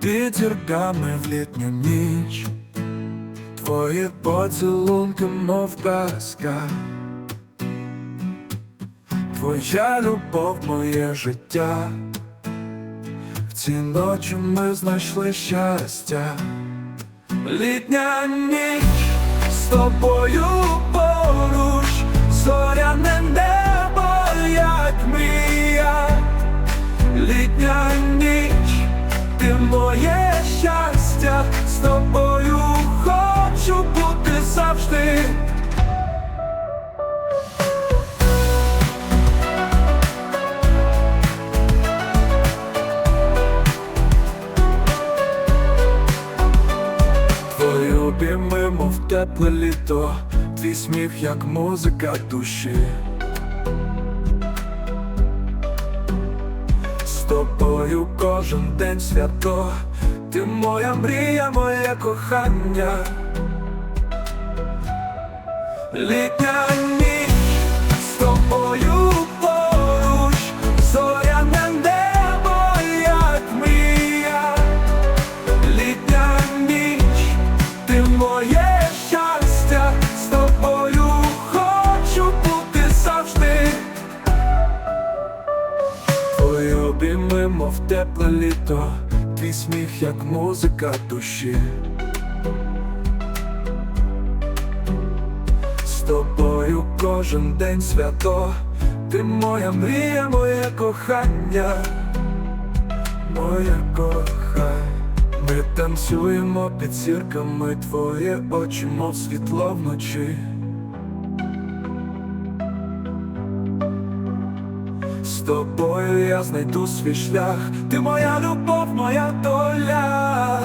під зірками в літню ніч, твої поцілунки, мов казка, твоя любов, моє життя. В ці ночі ми знайшли щастя. Літня ніч з тобою тобою хочу бути завжди. Твої обійми, мов тепле літо, твій сміх, як музика душі. З тобою кожен день свято, ти моя мрія, моє кохання. Літня ніч з тобою поруч, зоряне небо, як мрія. Літня ніч, ти моє щастя, з тобою хочу бути завжди. Твої обійми, мов тепле літо, твій сміх, як музика душі. З тобою кожен день свято, ти моя мрія, моє кохання, моє кохання. Ми танцюємо під зірками, твої очі, мов світло вночі. Тобою я знайду свій шлях, ти моя любов, моя доля.